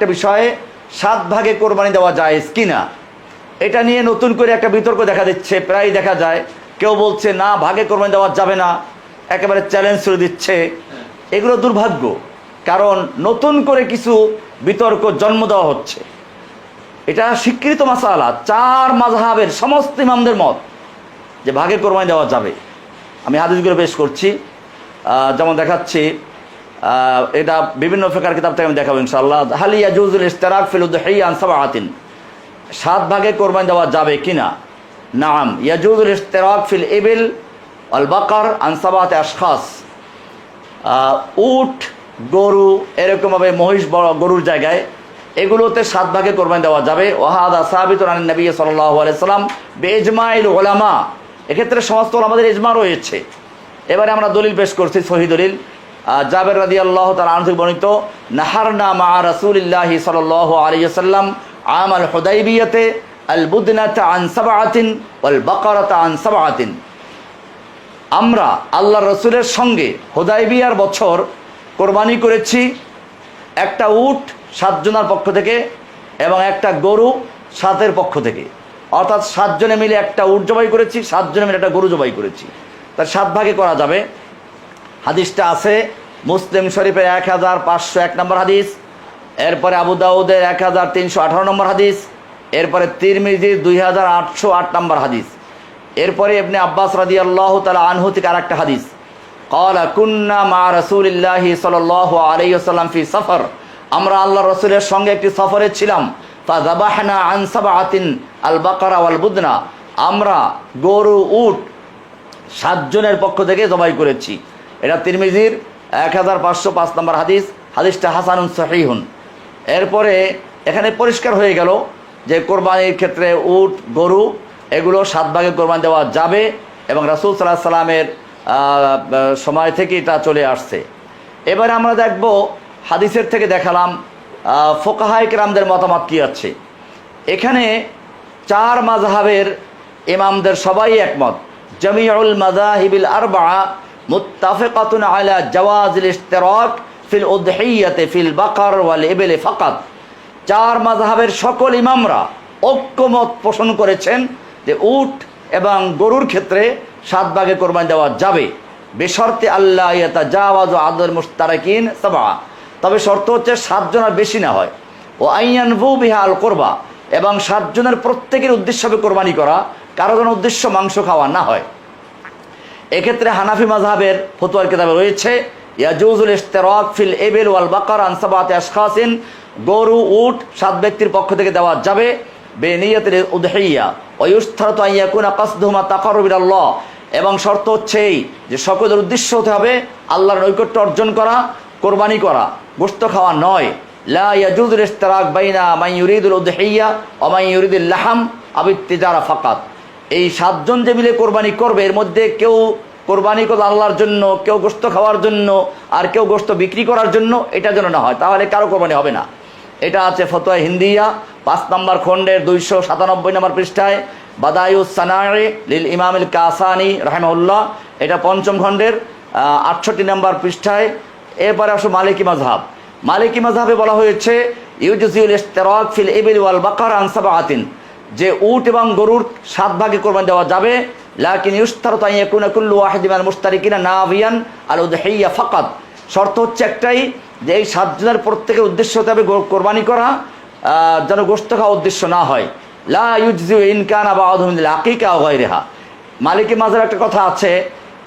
আরেকটা বিষয়ে সাত ভাগে কোরবানি দেওয়া যায় কিনা? এটা নিয়ে নতুন করে একটা বিতর্ক দেখা দিচ্ছে, প্রায় দেখা যায়। কেউ বলছে, না, ভাগে কোরবানি দেওয়া যাবে না। একেবারে চ্যালেঞ্জ করে দিচ্ছে। এগুলো দুর্ভাগ্য, কারণ নতুন করে কিছু বিতর্ক জন্ম দেওয়া হচ্ছে। এটা স্বীকৃত মাসালা, চার মাযহাবের সমস্ত ইমামদের মত যে ভাগে কোরবানি দেওয়া যাবে। আমি হাদিসগুলো পেশ করছি যেমন দেখাচ্ছি এটা বিভিন্ন ফেকার কিতাব থেকে আমি দেখাবো ইনশাআল্লাহ। হালিয়া জুজুল ইস্তারাক ফিল উদ্দাহিয়ান সাবাআতিন। সাত ভাগে কোরবানি দেওয়া যাবে কিনা? নাম, ইয়াজুজুল ইস্তেরাক ফিল ইবিল আল বাকার আনসাবাত আশখাস। উট, গরু, এরকমভাবে মহিষ বড় গরুর জায়গায়, এগুলোতে সাত ভাগে কোরবানি দেওয়া যাবে। ওহাদ আসাবিত রানী নবী সাল্লাহ আলাইসাল্লাম বেজমাইল ওলামা এক্ষেত্রে সমস্ত আমাদের ইজমা রয়েছে। এবারে আমরা দলিল পেশ করছি, সহি দলিল। জাবের রাদি আল্লাহ তার আনসিক বর্ণিত, নাহারনা মা রাসুলিল্লাহি সাল্লাহ আলিয়াল্লাম আম আল হুদাইবিয়াতে আল বুদনাতা আন সাবাআতিন ওয়াল বাকারাতা আন সাবাআতিন। আমরা আল্লাহ রসুলের সঙ্গে হোদাইবিয়ার বছর কোরবানি করেছি, একটা উট সাতজনের পক্ষ থেকে এবং একটা গরু সাতের পক্ষ থেকে। অর্থাৎ সাতজনে মিলে একটা উট জবাই করেছি সাতজনে মিলে একটা গরু জবাই করেছি। তার সাত ভাগে করা যাবে। হাদিসটা আছে মুসলিম শরীফের এক হাজার পাঁচশো এক নম্বর হাদিস, এরপরে আবু দাউদের এক হাজার তিনশো আঠারো নম্বর হাদিস, এরপরে তিরমিজির দুই হাজার আটশো আট নম্বর হাদিস। এরপরে এমনি আব্বাস রাজি আল্লাহ তালা আনহু থেকে আর একটা হাদিস। কলা কুন্না মা রসুলিল্লাহ সাল আলাইসাল্লাম ফি সফর। আমরা আল্লাহ রসুলের সঙ্গে একটি সফরে ছিলাম। তা জাবাহনা আনসাবা আতিন আল বাকারা আল বুদনা আমরা গরু, উট সাতজনের পক্ষ থেকে জবাই করেছি। এটা তিরমিজির এক হাজার পাঁচশো পাঁচ নম্বর হাদিস, হাদিসটা হাসানুন সহিহুন। এরপরে এখানে পরিষ্কার হয়ে গেল যে কোরবানির ক্ষেত্রে উট, গরু, এগুলো সাত ভাগে কোরবানি দেওয়া যাবে এবং রাসুল সাল্লাহ সাল্লামের সময় থেকে এটা চলে আসছে। এবারে আমরা দেখব হাদিসের থেকে দেখালাম ফোকাহাইক রামদের মতামত কী আছে। এখানে চার মাযহাবের ইমামদের সবাই একমত। জমিউল মাযাহিবিল আরবা মুত্তাফিকাতুন আলা জাওয়াজিল ইশতিরাক ফিল উদহিয়াতে ফিল বাকার ওয়াল ইবলি ফাকাত। চার মাযহাবের সকল ইমামরা ঐক্যমত পোষণ করেছেন যে উট এবং গরুর ক্ষেত্রে সাত ভাগে কোরবানি দেওয়া যাবে। বেশর্তে আল্লাহ ইয়াতা জাওয়াজ আদর মুস্তারাকিন সাবা তবে শর্ত হচ্ছে সাতজনের বেশি না হয়। ও আইয়ান বু বিহাল করবা। এবং সাতজনের প্রত্যেকের উদ্দেশ্য হবে কোরবানি করা। কারও কোনো উদ্দেশ্য মাংস খাওয়া না হয়। এক্ষেত্রে হানাফি মাযহাবের ফতুয়ার কিতাবে রয়েছে ইয়াজুজুল ইশতিরাক ফিল এবেল ওয়াল বাকার আনসাবাতে আশখাসিন গরু, উট সাত ব্যক্তির পক্ষ থেকে দেওয়া যাবে বেনিয়াতের উদহিয়া ওয়ুস্থারত আইয়াকুনা কাসদুমা তাকারুবির আল্লাহ এবং শর্ত হচ্ছে এই, যে সকলের উদ্দেশ্য হতে হবে আল্লাহর নৈকট্য অর্জন করা, কোরবানি করা গোস্ত খাওয়া নয়। লা ইয়াজুজুল ইশতিরাক বাইনা ইউরিদুল উদহিয়া ওয়া মান ইউরিদুল লাহাম আবি তিজারা ফাকাত এই সাতজন যে মিলে কোরবানি করবে, এর মধ্যে কেউ কোরবানি করবে আল্লাহর জন্য, কেউ গোস্ত খাওয়ার জন্য, আর কেউ গোস্ত বিক্রি করার জন্য, এটা যেন না হয়, তাহলে কারও কোরবানি হবে না। এটা আছে ফতোয়া হিন্দিয়া, পাঁচ নম্বর খণ্ডের দুইশো সাতানব্বই নম্বর পৃষ্ঠায়, বাদায়ুস সানারে লিল ইমামিল কাসানি রাহেমউল্লাহ এটা পঞ্চম খণ্ডের আটষট্টি নম্বর পৃষ্ঠায়। এরপরে আসো মালিকি মাজহাব মালিকি মাজহাবে বলা হয়েছে, ইউজুজিউল ইশতেরাক ফিল ইবিল ওয়াল বাকার আনসাবা আতিন যে উট এবং গরুর সাত ভাগে কোরবানি দেওয়া যাবে, লাকিন ইউস্তারত আন ইয়াকুনা কুল্লু মিনাল মুশতারিকিনা নাভিয়ান আল উদহিয়া ফাকাত। শর্ত হচ্ছে একটাই, যে এই সাতজনের প্রত্যেকের উদ্দেশ্য হতে হবে কোরবানি করা যেন গোস্ত খাওয়া উদ্দেশ্য না হয়। লা ইউজু ইনকান আবা আদমিল আকিকা গায়রিহা। মালিকি মাঝের একটা কথা আছে,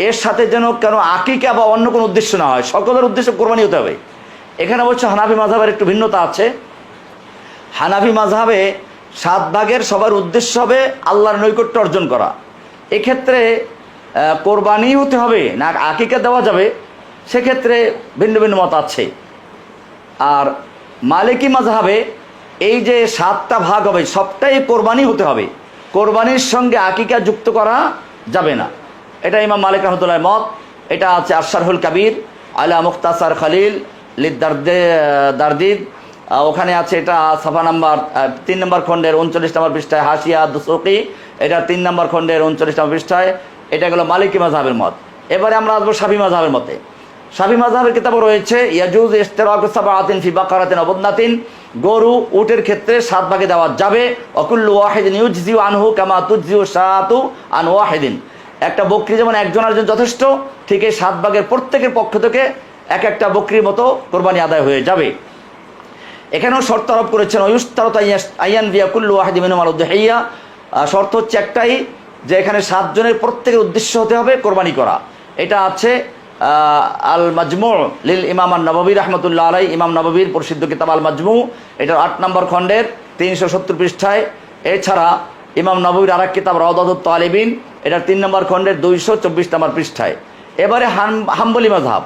এর সাথে যেন কেন আকিকা বা অন্য কোনো উদ্দেশ্য না হয়। সকলের উদ্দেশ্য কোরবানি হতে হবে। এখানে অবশ্য হানাফি মাঝাবের একটু ভিন্নতা আছে। হানাফি মাঝহাবে সাত ভাগের সবার উদ্দেশ্য হবে আল্লাহর নৈকট্য অর্জন করা। এক্ষেত্রে কোরবানি হতে হবে না আকিকা দেওয়া যাবে, সেক্ষেত্রে ভিন্ন ভিন্ন মত আছে। আর মালিকি মাঝহাবে এই যে সাতটা ভাগ হবে, সবটাই কোরবানি হতে হবে। কোরবানির সঙ্গে আকিকা যুক্ত করা যাবে না। এটা ইমাম মালিক রহমতুল্লাহ মত, এটা আছে আশারহুল কাবির, আলা মুখতাসার খালিল লিদ দারদিদ ওখানে আছে এটা সাফা নাম্বার তিন নম্বর খণ্ডের উনচল্লিশ নম্বর পৃষ্ঠায় হাসিয়া দুসুকি। এটা তিন নম্বর খণ্ডের উনচল্লিশ নম্বর পৃষ্ঠায়। এটা গেলো মালিকি মাঝহাবের মত। এবারে আমরা আসব সাফি মাঝহাবের মতে। সাফি মাযহাবের কিতাবও রয়েছে, ইয়াজুজ ইশতিরাকু সাবআতিন ফি বাকারাতিন অবদনাতিন গরু উটের ক্ষেত্রে সাত ভাগে দেওয়া যাবে। অকুল্লু ওয়াহিদিন ইউজজিউ আনহু কামা তুজজিউ শাতু আন ওয়াহিদিন। একটা বকরি যেমন একজন আরেকজন যথেষ্ট, ঠিক এই সাত ভাগের প্রত্যেকের পক্ষ থেকে এক একটা বকরির মতো কোরবানি আদায় হয়ে যাবে। এখানেও শর্ত আরোপ করেছেন অয়ুস্তারত আইয়ান শর্ত হচ্ছে একটাই, যে এখানে সাতজনের প্রত্যেকের উদ্দেশ্য হতে হবে কোরবানি করা। এটা আছে আল মাজমু লিল ইমাম আন নববী রহমতুল্লাহ আলাই ইমাম নববীর প্রসিদ্ধ কিতাব আল মাজমু এটার আট নম্বর খণ্ডের তিনশো সত্তর পৃষ্ঠায়। এছাড়া ইমাম নববীর আরেক কিতাব রওদাদুত তালিবিন, এটার তিন নম্বর খণ্ডের দুইশো চব্বিশ নম্বর পৃষ্ঠায়। এবারে হাম হাম্বলি মাজহাব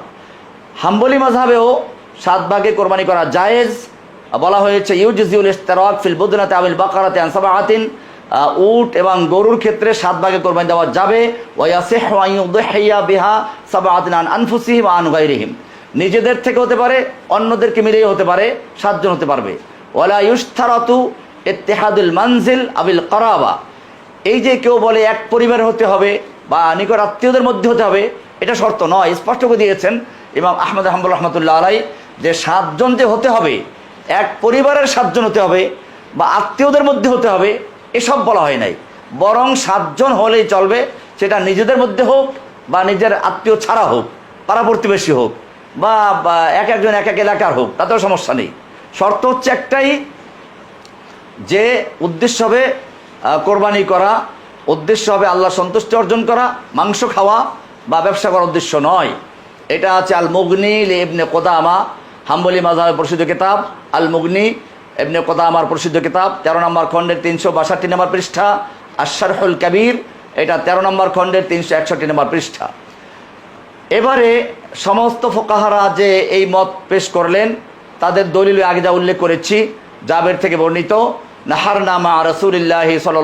হাম্বলি মাঝহাবেও সাত ভাগে কোরবানি করা জায়েজ বলা হয়েছে ইউজিউল ইস্তেরাক ফিল বুদনাতে আবিল বাকারাতে আনসাবাহাতিন উট এবং গরুর ক্ষেত্রে সাত ভাগে কোরবানি দেওয়া যাবে। ওয়াসিহ ওয়াইউদহিয়া বিহা সাবাহাতিন আন আনফুসিহিম আন গায়রিহিম। নিজেদের থেকে হতে পারে, অন্যদেরকে মিলেই হতে পারে, সাতজন হতে পারবে। ওয়ালা ইউস্তারাতু ইত্তেহাদুল মানজিল আবিল করাবা। এই যে কেউ বলে এক পরিবার হতে হবে বা নিকট আত্মীয়দের মধ্যে হতে হবে, এটা শর্ত নয়। স্পষ্ট করে দিয়েছেন ইমাম আহমদ আহমদ রহমতুল্লাহ আলাই যে সাতজন যে হতে হবে এক পরিবারের সাতজন হতে হবে বা আত্মীয়দের মধ্যে হতে হবে, এসব বলা হয় নাই। বরং সাতজন হলেই চলবে, সেটা নিজেদের মধ্যে হোক বা নিজের আত্মীয় ছাড়া হোক, পাড়া প্রতিবেশী হোক বা এক একজন এক এক এলাকার হোক, তাতেও সমস্যা নেই। শর্ত হচ্ছে একটাই, যে উদ্দেশ্য হবে কোরবানি করা, উদ্দেশ্য হবে আল্লাহ সন্তুষ্টি অর্জন করা, মাংস খাওয়া বা ব্যবসা করার উদ্দেশ্য নয়। এটা আছে আল মুগনি ইবনে কোদামা হাম্বলি মাজাহের প্রসিদ্ধ কিতাব আল মুগনি এমনি কথা আমার প্রসিদ্ধ কিতাব, তেরো নম্বর খণ্ডের তিনশো বাষট্টি নম্বর পৃষ্ঠা আশারহুল কাবির, এটা তেরো নম্বর খণ্ডের তিনশো একষট্টি নম্বর পৃষ্ঠা। এবারে সমস্ত ফোকাহারা যে এই মত পেশ করলেন, তাদের দলিল আগে যা উল্লেখ করেছি, জাবের থেকে বর্ণিত নাহার নামা রসুলিল্লাহি সাল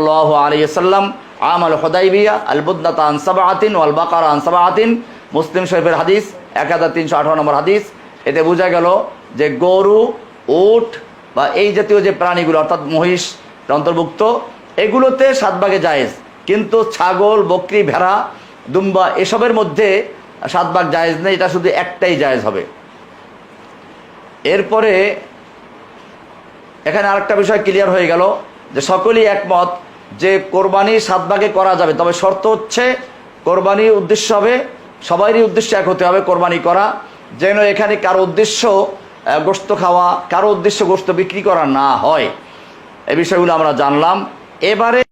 আলিয়াল্লাম আমল হদাইবিয়া আল বুদ্দাতা আনসাবা আতিন ওয়াল বাকার আনসাবা আতিন মুসলিম শরীফের হাদিস, এক হাজার তিনশো আঠারো নম্বর হাদিস এতে বোঝা গেল যে গরু, উট বা এই জাতীয় যে প্রাণীগুলো, অর্থাৎ মহিষ অন্তর্ভুক্ত এগুলোতে সাত ভাগে জায়েজ। কিন্তু ছাগল, বকরি, ভেড়া, দুম্বা এসবের মধ্যে সাত ভাগ জায়েজ নেই, এটা শুধু একটাই জায়েজ হবে। এরপরে এখানে আরেকটা বিষয় ক্লিয়ার হয়ে গেল যে সকলেই একমত যে কোরবানি সাত ভাগে করা যাবে। তবে শর্ত হচ্ছে, কোরবানির উদ্দেশ্য হবে, সবারই উদ্দেশ্য এক হতে হবে কোরবানি করা। যেন এখানে কারও উদ্দেশ্য গোস্ত খাওয়া, কারও উদ্দেশ্য গোস্ত বিক্রি করা না হয়। এ বিষয়গুলো আমরা জানলাম। এবারে